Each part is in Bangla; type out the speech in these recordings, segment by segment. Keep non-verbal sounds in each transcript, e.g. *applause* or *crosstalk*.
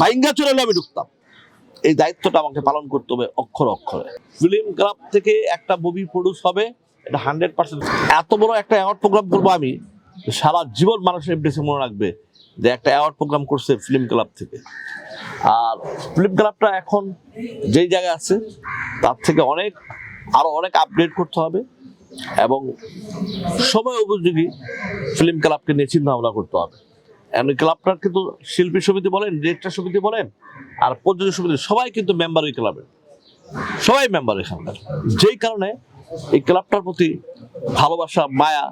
ভাইঙ্গা চলে আমি ঢুকতাম। এই দায়িত্বটা আমাকে পালন করতে হবে অক্ষর অক্ষরে। ফিল্ম ক্লাব থেকে একটা মুভি প্রডিউস হবে, এটা হান্ড্রেড পার্সেন্ট এত বড় একটা অ্যাওয়ার্ড প্রোগ্রাম করব আমি সারা জীবন মানুষের এমডিসি মনে রাখবে যে একটা অ্যাওয়ার্ড প্রোগ্রাম করছে ফিল্ম ক্লাব থেকে। আর ফিল্ম ক্লাবটা এখন যেই জায়গায় আছে, তার থেকে অনেক, আরও অনেক আপডেট করতে হবে এবং সময় উপযোগী ফিল্ম ক্লাবকে নিয়ে চিন্তা ভাবনা করতে হবে। ক্লাবটার কিন্তু শিল্পী সমিতি বলেন ডিরেক্টর সমিতি বলেন, আর প্রযোজক সমিতি, সবাই কিন্তু মেম্বার ওই ক্লাবের সবাই মেম্বার এখানকার। যেই কারণে এই ক্লাবটার প্রতি ভালোবাসা, মায়া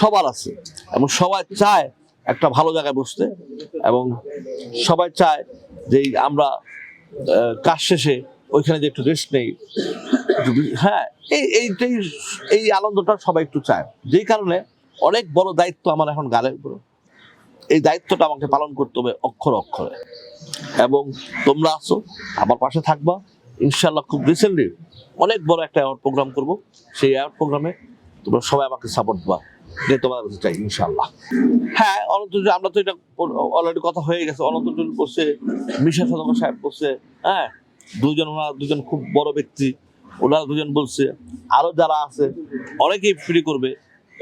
সবার আছে। এবং সবাই চায় একটা ভালো জায়গায় বসতে। এবং সবাই চায় যে আমরা কাজ শেষে ওইখানে যে একটু রেস্ট নেই হ্যাঁ এই, এইটাই, এই আনন্দটা সবাই একটু চায়। যেই কারণে অনেক বড় দায়িত্ব আমার এখন গালের উপরে এই দায়িত্বটা আমাকে পালন করতে হবে অক্ষর অক্ষরে। এবং তোমরা আসো আমার পাশে থাকবা। ইনশাল্লাহ খুব রিসেন্টলি অনেক বড় একটা অ্যাওয়ার্ড প্রোগ্রাম করব। সেই অ্যাওয়ার্ড প্রোগ্রামে তোমরা সবাই আমাকে সাপোর্ট দেবা যে তোমার কাছে চাই ইনশাল্লাহ হ্যাঁ অনন্ত আমরা তো এটা অলরেডি কথা হয়ে গেছে। অনন্ত বসছে মিশা সদক সাহেব বসছে হ্যাঁ? দুজন ওনারা দুজন খুব বড় ব্যক্তি। ওনারা দুজন বলছে, আরও যারা আছে, অনেকেই ফ্রি করবে।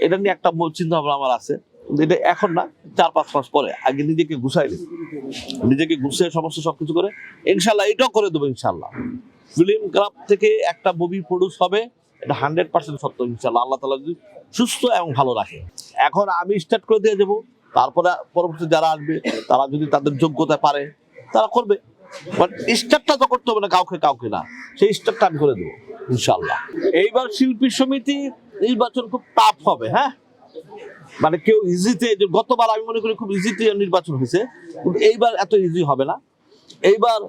এটা নিয়ে একটা চিন্তা ভাবনা আমার আছে। এটা এখন না, চার পাঁচ মাস পরে আগে নিজেকে গুছাই নিই। নিজেকে গুছিয়ে সমস্ত সবকিছু করে, ইনশাল্লাহ এটাও করে দেবো ইনশাল্লাহ। ফিল্ম ক্লাব থেকে একটা মুভি প্রডিউস হবে, এটা হান্ড্রেড পার্সেন্ট সত্য ইনশাল্লাহ। আল্লাহ তালা যদি সুস্থ এবং ভালো রাখে। এখন আমি স্টার্ট করে দিয়ে দেবো, তারপরে পরবর্তী যারা আসবে, তারা যদি তাদের যোগ্যতা পারে, তারা করবে। বাট স্টার্টটা তো করতে হবে না, কাউকে কাউকে না। সেই স্টার্টটা আমি করে দেবো, ইনশাল্লাহ। এইবার শিল্পী সমিতি নির্বাচন খুব টাফ হবে হ্যাঁ? মানে কেউ ইজিতে গতবার আমি মনে করি খুব ইজিতে নির্বাচন হয়েছে এইবার এত ইজি হবে না। এইবার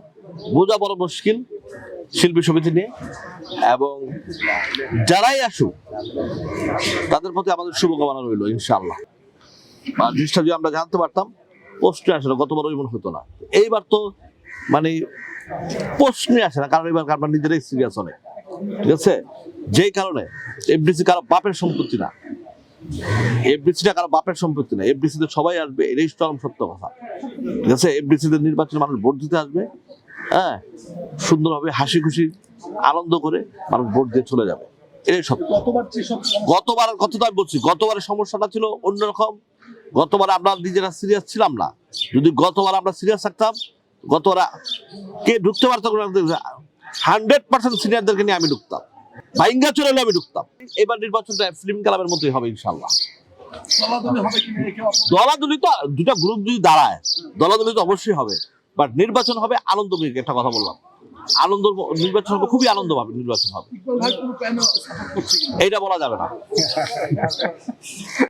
বোঝা বড় মুশকিল শিল্পী সমিতি নিয়ে, এবং যারাই আসুক, তাদের প্রতি আমাদের শুভকামনা রইল, ইনশাআল্লাহ। জিনিসটা যদি আমরা জানতে পারতাম পোস্টে আসে না, গতবার ওই মনে হতো না। এইবার তো মানে প্রশ্নে আসে না, কারণ এবার আমরা নিজেরাই সিরিয়াস অনেক। ঠিক আছে? যেই কারণে, এফডিসি কারও বাপের সম্পত্তি না। এফডিসিটা কারও বাপের সম্পত্তি না। এফডিসি তে সবাই আসবে এটাই চরম সত্য কথা। ঠিক আছে? এফডিসি তে নির্বাচনে মানুষ ভোট দিতে আসবে হ্যাঁ? সুন্দরভাবে হাসি খুশি আনন্দ করে মানুষ ভোট দিয়ে চলে যাবে। এটাই সত্য। গতবার গতবার কত আমি বলছি গতবারের সমস্যাটা ছিল অন্যরকম গতবার আমরা নিজেরা সিরিয়াস ছিলাম না। যদি গতবার আমরা সিরিয়াস থাকতাম গতবার কে ঢুকতে পারতো হান্ড্রেড পার্সেন্ট সিনিয়রদেরকে নিয়ে আমি ঢুকতাম। ভাইঙ্গা চলে আমি ঢুকতাম। এবার নির্বাচনটা ফিল্ম ক্লাবের মতোই হবে ইনশাল্লাহ দলাদলি তো দুটা গ্রুপ যদি দাঁড়ায় দলাদলি তো অবশ্যই হবে। বাট নির্বাচন হবে আনন্দময় একটা কথা বললাম। আনন্দ নির্বাচন হবে খুবই আনন্দ পাবে নির্বাচন হবে। এইটা বলা যাবে না। *laughs*